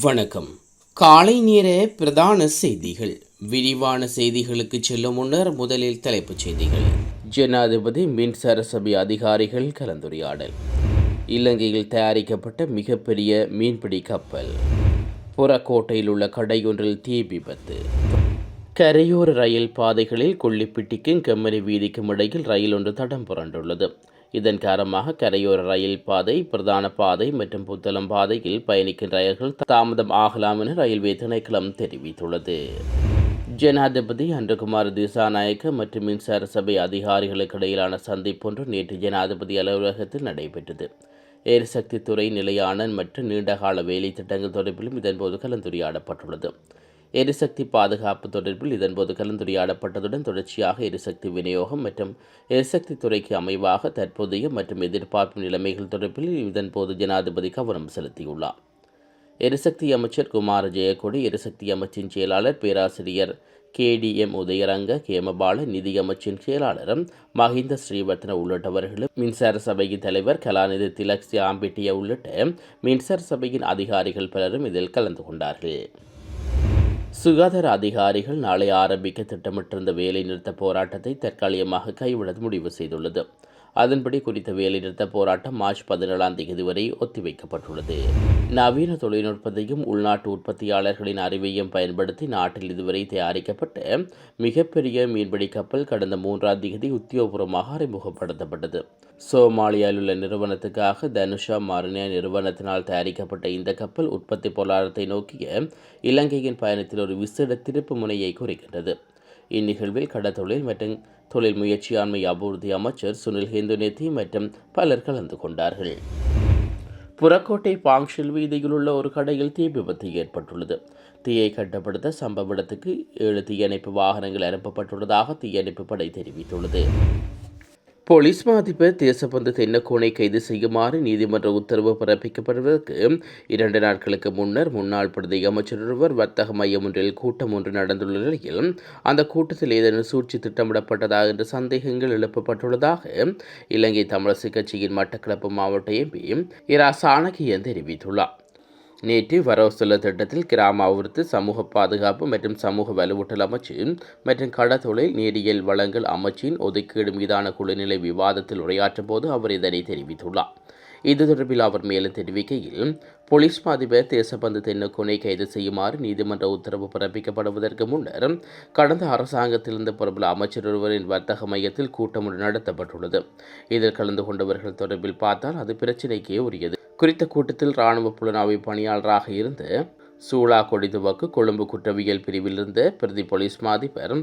வணக்கம். காலை நேர பிரதான செய்திகள். விரிவான செய்திகளுக்கு செல்லும் முன்னர் முதலில் தலைப்புச் செய்திகள். ஜனாதிபதி மின்சார சபை அதிகாரிகள் கலந்துரையாடல். இலங்கையில் தயாரிக்கப்பட்ட மிகப்பெரிய மீன்பிடி கப்பல். புறக்கோட்டையில் உள்ள கடையொன்றில் தீ விபத்து. கரையோர ரயில் பாதைகளில் கொள்ளிப்பிட்டிக்கும் கெம்மரி வீதிக்கும் இடையில் ரயில் ஒன்று தடம் புரண்டுள்ளது. இதன் காரணமாக கரையோர ரயில் பாதை பிரதான பாதை மற்றும் புத்தளம் பாதையில் பயணிக்கும் ரயில்கள் தாமதம் ஆகலாம் என ரயில்வே திணைக்களம் தெரிவித்துள்ளது. ஜனாதிபதி அன்றகுமார் திசாநாயக்க மற்றும் மின்சார சபை அதிகாரிகளுக்கு இடையிலான சந்திப்பொன்று நேற்று ஜனாதிபதி அலுவலகத்தில் நடைபெற்றது. எரிசக்தி துறை நிலையான மற்றும் நீண்டகால வேலை திட்டங்கள் தொடர்பிலும் இதன்போது கலந்துரையாடப்பட்டுள்ளது. எரிசக்தி பாதுகாப்பு தொடர்பில் இதன்போது கலந்துரையாடப்பட்டதுடன் தொடர்ச்சியாக எரிசக்தி விநியோகம் மற்றும் எரிசக்தி துறைக்கு அமைவாக தற்போதைய மற்றும் எதிர்பார்ப்பு நிலைமைகள் தொடர்பில் இதன்போது ஜனாதிபதி கவனம் செலுத்தியுள்ளார். எரிசக்தி அமைச்சர் குமார ஜெயக்கொடி எரிசக்தி அமைச்சின் செயலாளர் பேராசிரியர் கேடிஎம் உதயரங்க கேமபால நிதியமைச்சின் செயலாளரும் மஹிந்த ஸ்ரீவர்த்தன உள்ளிட்டவர்களும் மின்சார சபையின் தலைவர் கலாநிதி திலக் ஆம்பிட்டிய உள்ளிட்ட மின்சார சபையின் அதிகாரிகள் பலரும் இதில் கலந்து கொண்டார்கள். சுகாதார அதிகாரிகள் நாளை ஆரம்பிக்க திட்டமிட்டிருந்த வேலைநிறுத்த போராட்டத்தை தற்காலிகமாக கைவிட முடிவு செய்துள்ளது. அதன்படி குறித்த வேலைநிறுத்த போராட்டம் மார்ச் பதினேழாம் தேதி வரை ஒத்திவைக்கப்பட்டுள்ளது. நவீன தொழில்நுட்பத்தையும் உள்நாட்டு உற்பத்தியாளர்களின் அறிவையும் பயன்படுத்தி நாட்டில் இதுவரை தயாரிக்கப்பட்ட மிகப்பெரிய மீன்பிடி கப்பல் கடந்த மூன்றாம் தேதி உத்தியோகபூர்வமாக அறிமுகப்படுத்தப்பட்டது. சோமாலியாவில் உள்ள நிறுவனத்துக்காக தனுஷா மாரணியா நிறுவனத்தினால் தயாரிக்கப்பட்ட இந்த கப்பல் உற்பத்தி பொருளாதாரத்தை நோக்கிய இலங்கையின் பயணத்தில் ஒரு விசேட திருப்பு முனையை குறிக்கின்றது. இந்நிகழ்வில் கடத்தொழில் மற்றும் தொழில் முயற்சியாண்மை அபிவிருத்தி அமைச்சர் சுனில் ஹிந்துநேத்தி மற்றும் பலர் கலந்து கொண்டார்கள். புறக்கோட்டை பாங்ஷில் வீதியில் உள்ள ஒரு கடையில் தீ விபத்து ஏற்பட்டுள்ளது. தீயை கட்டுப்படுத்த சம்பவ இடத்துக்கு ஏழு தீயணைப்பு வாகனங்கள் அனுப்பப்பட்டுள்ளதாக தீயணைப்பு படை தெரிவித்துள்ளது. போலீஸ் மாதிபர் தேசபந்து தென்னக்கோனை கைது செய்யுமாறு நீதிமன்ற உத்தரவு பிறப்பிக்கப்படுவதற்கு இரண்டு நாட்களுக்கு முன்னர் முன்னாள் பிரதி அமைச்சர் ஒருவர் வர்த்தக மையம் ஒன்றில் கூட்டம் ஒன்று நடந்துள்ள நிலையில் அந்த கூட்டத்தில் ஏதேனும் சூழ்ச்சி திட்டமிடப்பட்டதா என்ற சந்தேகங்கள் எழுப்பப்பட்டுள்ளதாக இலங்கை தமிழரசு கட்சியின் மட்டக்களப்பு மாவட்ட எம்பி இரா சாணகியன் தெரிவித்துள்ளார். நேற்று வரவு திட்டத்தில் கிராம அபிவிருத்தி சமூக பாதுகாப்பு மற்றும் சமூக வலுவூட்டல் அமைச்சு மற்றும் கடத்தொழில் நீரியல் வளங்கள் அமைச்சின் ஒதுக்கீடு மீதான குழுநிலை விவாதத்தில் உரையாற்றும் போது அவர் இதனை தெரிவித்துள்ளார். இது தொடர்பில் அவர் மேலும் தெரிவிக்கையில் போலீஸ் அதிபர் தேசபந்து தென்னக்கோனை கைது செய்யுமாறு நீதிமன்ற உத்தரவு பிறப்பிக்கப்படுவதற்கு முன்னர் கடந்த அரசாங்கத்திலிருந்து பிரபல அமைச்சர் ஒருவரின் வர்த்தக மையத்தில் கூட்டம் நடத்தப்பட்டுள்ளது. இதில் கலந்து கொண்டவர்கள் தொடர்பில் பார்த்தால் அது பிரச்சினைக்கே உரியது. குறித்த கூட்டத்தில் இராணுவ புலனாய்வு பணியாளராக இருந்து சூளா கொடிதுவக்கு கொழும்பு குற்றவியல் பிரிவிலிருந்து பிரதி போலீஸ் மாதிபர்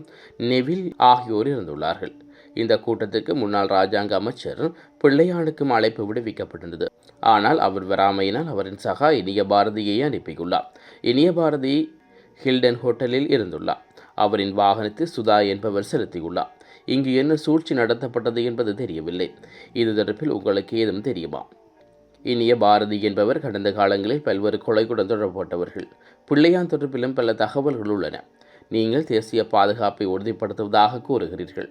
நெவில் ஆகியோர் இருந்துள்ளார்கள் இந்த கூட்டத்திற்கு முன்னாள் ராஜாங்க அமைச்சர் பிள்ளையானுக்கும் அழைப்பு விடுவிக்கப்பட்டிருந்தது. ஆனால் அவர் வராமையினால் அவரின் சகா இனிய பாரதியை அனுப்பியுள்ளார். இனிய பாரதி ஹில்டன் ஹோட்டலில் இருந்துள்ளார். அவரின் வாகனத்தை சுதா என்பவர் செலுத்தியுள்ளார். இங்கு என்ன சூழ்ச்சி நடத்தப்பட்டது என்பது தெரியவில்லை. இது தொடர்பில் உங்களுக்கு ஏதும் தெரியுமா? இனிய பாரதி என்பவர் கடந்த காலங்களில் பல்வேறு கொலைகளுடன் தொடர்பட்டவர்கள் பிள்ளையான் தொடர்பிலும் பல தகவல்கள் உள்ளன. நீங்கள் தேசிய பாதுகாப்பை உறுதிப்படுத்துவதாக கூறுகிறீர்கள்.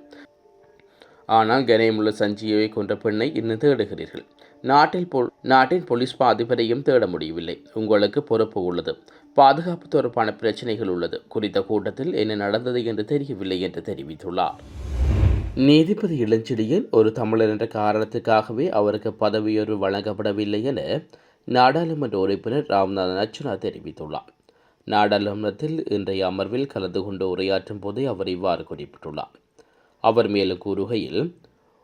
ஆனால் கனேமுள்ள சஞ்சியை கொன்ற பெண்ணை இன்னும் தேடுகிறீர்கள். நாட்டில் பொ நாட்டின் போலீஸ் பாதிபரையும் தேட முடியவில்லை. உங்களுக்கு பொறுப்பு உள்ளது. பாதுகாப்பு தொடர்பான பிரச்சனைகள் உள்ளது. குறித்த கூட்டத்தில் என்ன நடந்தது என்று தெரியவில்லை என்று தெரிவித்துள்ளார். நீதிபதி இளஞ்செழியன் ஒரு தமிழர் என்ற காரணத்துக்காகவே அவருக்கு பதவியுயர்வு வழங்கப்படவில்லை என நாடாளுமன்ற உறுப்பினர் ராம்நாத் அர்ச்சுனா தெரிவித்துள்ளார். நாடாளுமன்றத்தில் இன்றைய அமர்வில் கலந்து கொண்டு உரையாற்றும் போதே அவர் இவ்வாறு குறிப்பிட்டுள்ளார். அவர் மேலும் கூறுகையில்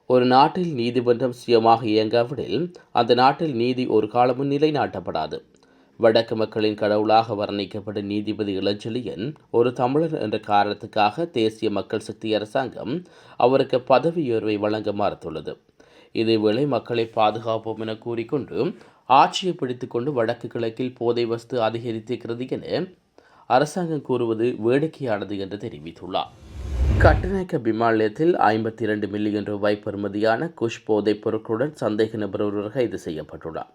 ஒரு நாட்டில் நீதிமன்றம் சுயமாக இயங்காவிடில் அந்த நாட்டில் நீதி ஒரு காலமும் நிலைநாட்டப்படாது. வடக்கு மக்களின் கடவுளாக வர்ணிக்கப்படும் நீதிபதி இளஞ்செழியன் ஒரு தமிழர் என்ற காரணத்துக்காக தேசிய மக்கள் சக்தி அரசாங்கம் அவருக்கு பதவியுயர்வை வழங்க மறுத்துள்ளது. இதேவேளை மக்களை பாதுகாப்போம் என கூறிக்கொண்டு ஆட்சியை பிடித்துக்கொண்டு வடக்கு கிழக்கில் போதை வஸ்து அதிகரித்திருக்கிறது என அரசாங்கம் கூறுவது வேடிக்கையானது என்று தெரிவித்துள்ளார். கட்டநாயக்க விமானத்தில் ஐம்பத்தி இரண்டு மில்லியன் ரூபாய் பெறுமதியான குஷ் போதைப் பொருட்களுடன் சந்தேக நபர் ஒருவர் கைது செய்யப்பட்டுள்ளார்.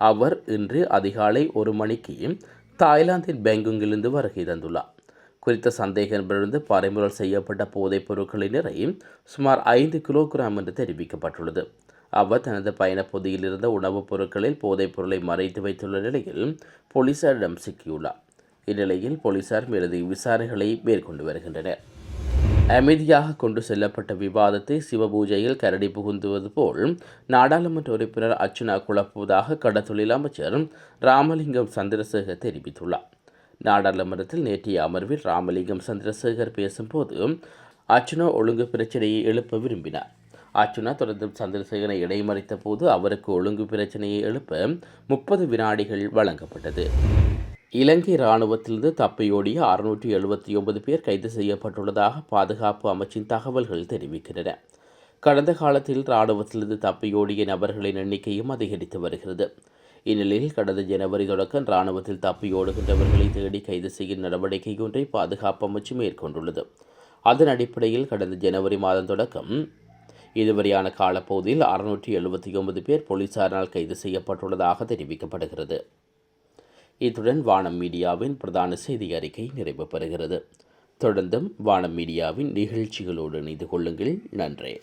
அவர் இன்று அதிகாலை ஒரு மணிக்கு தாய்லாந்தின் பேங்குங்கிலிருந்து வருகை தந்துள்ளார். குறித்த சந்தேக நபரிலிருந்து பறிமுதல் செய்யப்பட்ட போதைப் பொருட்களின் நிறை சுமார் ஐந்து கிலோகிராம் என்று தெரிவிக்கப்பட்டுள்ளது. அவர் தனது பயணப்பகுதியில் இருந்த உணவுப் பொருட்களில் போதைப் பொருளை மறைத்து வைத்துள்ள நிலையில் போலீசாரிடம் சிக்கியுள்ளார். இந்நிலையில் போலீசார் மேலதிக விசாரணைகளை மேற்கொண்டு வருகின்றனர். அமைதியாக கொண்டு செல்லப்பட்ட விவாதத்தை சிவபூஜையில் கரடி புகுந்துவது போல் நாடாளுமன்ற உறுப்பினர் அர்ச்சுனா குழப்புவதாக கடத்தொழில் அமைச்சர் ராமலிங்கம் சந்திரசேகர் தெரிவித்துள்ளார். நாடாளுமன்றத்தில் நேற்றைய அமர்வில் ராமலிங்கம் சந்திரசேகர் பேசும்போது அர்ச்சுனா ஒழுங்கு பிரச்சனையை எழுப்ப விரும்பினார். அர்ச்சுனா தொடர்ந்து சந்திரசேகரை இடைமறித்த போது அவருக்கு ஒழுங்கு பிரச்சனையை எழுப்ப முப்பது வினாடிகள் வழங்கப்பட்டது. இலங்கை இராணுவத்திலிருந்து தப்பியோடிய அறுநூற்றி எழுபத்தி ஒன்பது பேர் கைது செய்யப்பட்டுள்ளதாக பாதுகாப்பு அமைச்சின் தகவல்கள் தெரிவிக்கின்றன. கடந்த காலத்தில் இராணுவத்திலிருந்து தப்பியோடிய நபர்களின் எண்ணிக்கையும் அதிகரித்து வருகிறது. இந்நிலையில் கடந்த ஜனவரி தொடக்கம் இராணுவத்தில் தப்பியோடுகின்றவர்களை தேடி கைது செய்யும் நடவடிக்கை ஒன்றை பாதுகாப்பு அமைச்சு மேற்கொண்டுள்ளது. அதன் அடிப்படையில் கடந்த ஜனவரி மாதம் தொடக்கம் இதுவரையான காலப்பகுதியில் அறுநூற்றி எழுபத்தி ஒன்பது பேர் போலீசாரால் கைது செய்யப்பட்டுள்ளதாக தெரிவிக்கப்படுகிறது. இத்துடன் வானம் மீடியாவின் பிரதான செய்தி அறிக்கை நிறைவு பெறுகிறது. தொடர்ந்தும் வானம் மீடியாவின் நிகழ்ச்சிகளோடு இணைந்து கொள்ளுங்கள். நன்றி.